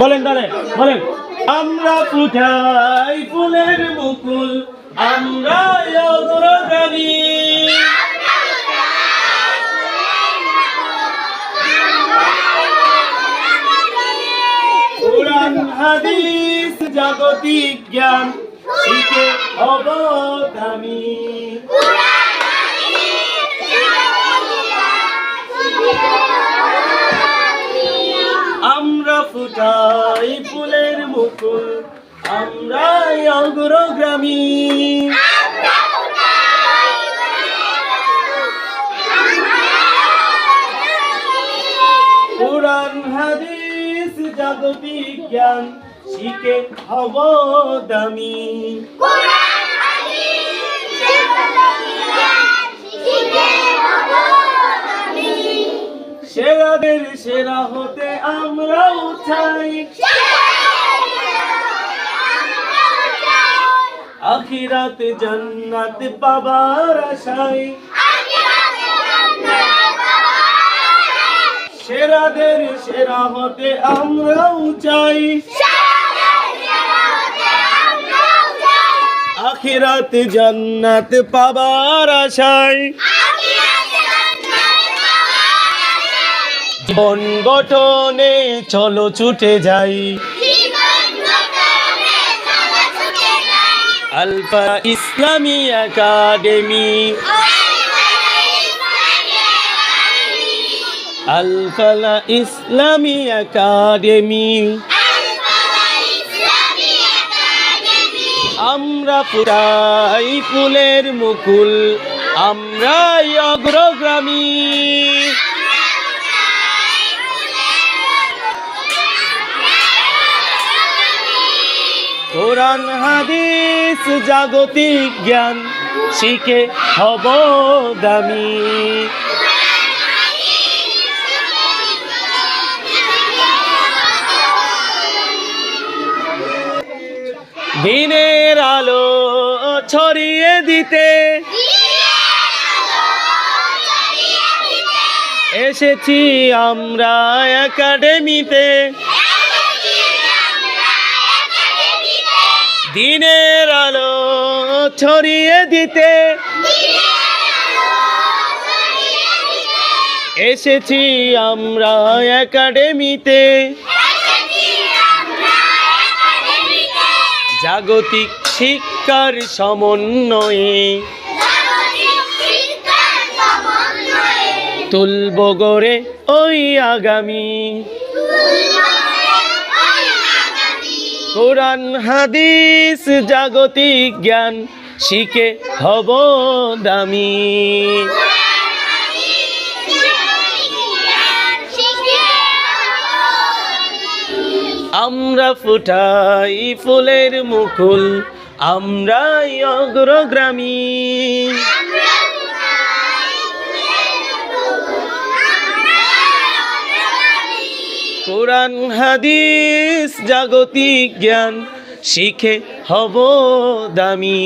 বলেন তাহলে বলেন। আমরা ফুটাই ফুলের মুকুল? আমরা জাগতিক জ্ঞান শিখে আমরা ফুটাই ফুলের মুকুল আমরা অগ্রগামী। কোরআন হাদিস জাগতিক জ্ঞান শিখে হব দামি সেরাদের সেরা হতে আমরাও চাই। আখিরাত জান্নাত পাবার আশায়। সেরাদের সেরা হতে আমরাও চাই। আখিরাত জান্নাত পাবার আশায়। জীবন গঠনে চলো ছুটে যাই। আলফা ইসলামী একাডেমি। আলফালা ইসলামী একাডেমি। আমরা পুরাই ফুলের মুকুল, আমরাই অগ্রগামী। কোরআন হাদিস জাগতিক জ্ঞান শিখে হব দামি। দিনের আলো ছড়িয়ে দিতে এসেছি আমরা একাডেমিতে। দিনের আলো ছড়িয়ে দিতে। এসেছি আমরা একাডেমিতে। জাগতিক শিক্ষার সমন্বয়ে। তুলব গড়ে ওই আগামী। কোরআন হাদিস জাগতিক জ্ঞান শিখে হব দামি। আমরা ফুটাই ফুলের মুকুল আমরাই অগ্রগ্রামী কোরআন হাদিস জাগতিক জ্ঞান শিখে হব দামি।